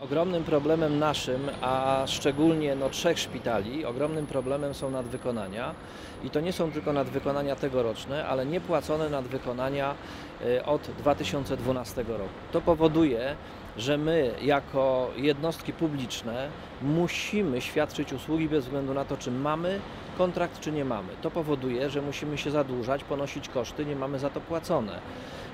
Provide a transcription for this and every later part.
Ogromnym problemem naszym, a szczególnie no, trzech szpitali, ogromnym problemem są nadwykonania. I to nie są tylko nadwykonania tegoroczne, ale niepłacone nadwykonania y, od 2012 roku. To powoduje, że my jako jednostki publiczne musimy świadczyć usługi bez względu na to, czy mamy kontrakt, czy nie mamy. To powoduje, że musimy się zadłużać, ponosić koszty, nie mamy za to płacone.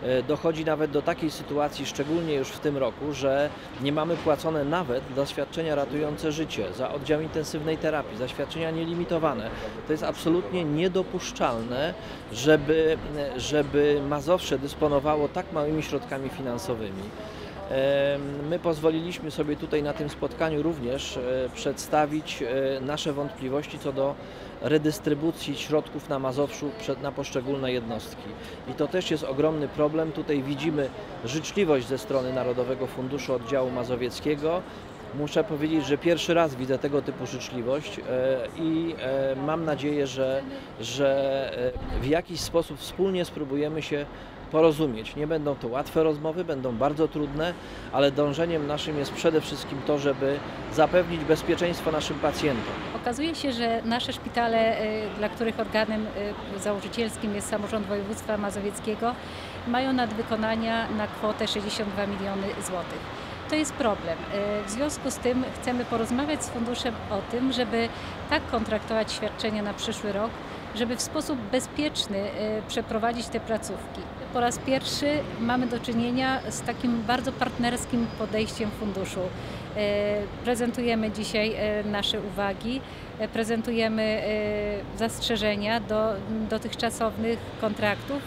E, Dochodzi nawet do takiej sytuacji, szczególnie już w tym roku, że nie mamy płacone nawet za świadczenia ratujące życie, za oddział intensywnej terapii, za świadczenia nielimitowane. To jest absolutnie niedopuszczalne, żeby, żeby Mazowsze dysponowało tak małymi środkami finansowymi. My pozwoliliśmy sobie tutaj na tym spotkaniu również e, przedstawić e, nasze wątpliwości co do redystrybucji środków na Mazowszu na poszczególne jednostki. I to też jest ogromny problem. Tutaj widzimy życzliwość ze strony Narodowego Funduszu Oddziału Mazowieckiego. Muszę powiedzieć, że pierwszy raz widzę tego typu życzliwość e, i mam nadzieję, że, że w jakiś sposób wspólnie spróbujemy się porozumieć. Nie będą to łatwe rozmowy, będą bardzo trudne, ale dążeniem naszym jest przede wszystkim to, żeby zapewnić bezpieczeństwo naszym pacjentom. Okazuje się, że nasze szpitale, y, dla których organem y, założycielskim jest samorząd województwa mazowieckiego, mają nadwykonania na kwotę 62 miliony złotych. To jest problem. Y, W związku z tym chcemy porozmawiać z funduszem o tym, żeby tak kontraktować świadczenia na przyszły rok, żeby w sposób bezpieczny przeprowadzić te placówki. Po raz pierwszy mamy do czynienia z takim bardzo partnerskim podejściem funduszu. E, Prezentujemy dzisiaj e, nasze uwagi, e, prezentujemy zastrzeżenia do dotychczasowych kontraktów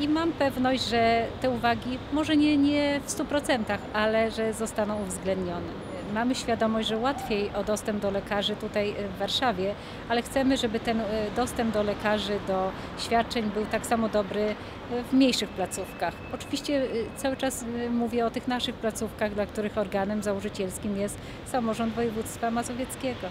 i mam pewność, że te uwagi może nie, nie w 100%, ale że zostaną uwzględnione. Mamy świadomość, że łatwiej o dostęp do lekarzy tutaj e, w Warszawie, ale chcemy, żeby ten e, dostęp do lekarzy, do świadczeń był tak samo dobry e, w mniejszych placówkach. Oczywiście cały czas mówię o tych naszych placówkach, dla których organem założycielskim jest samorząd województwa mazowieckiego.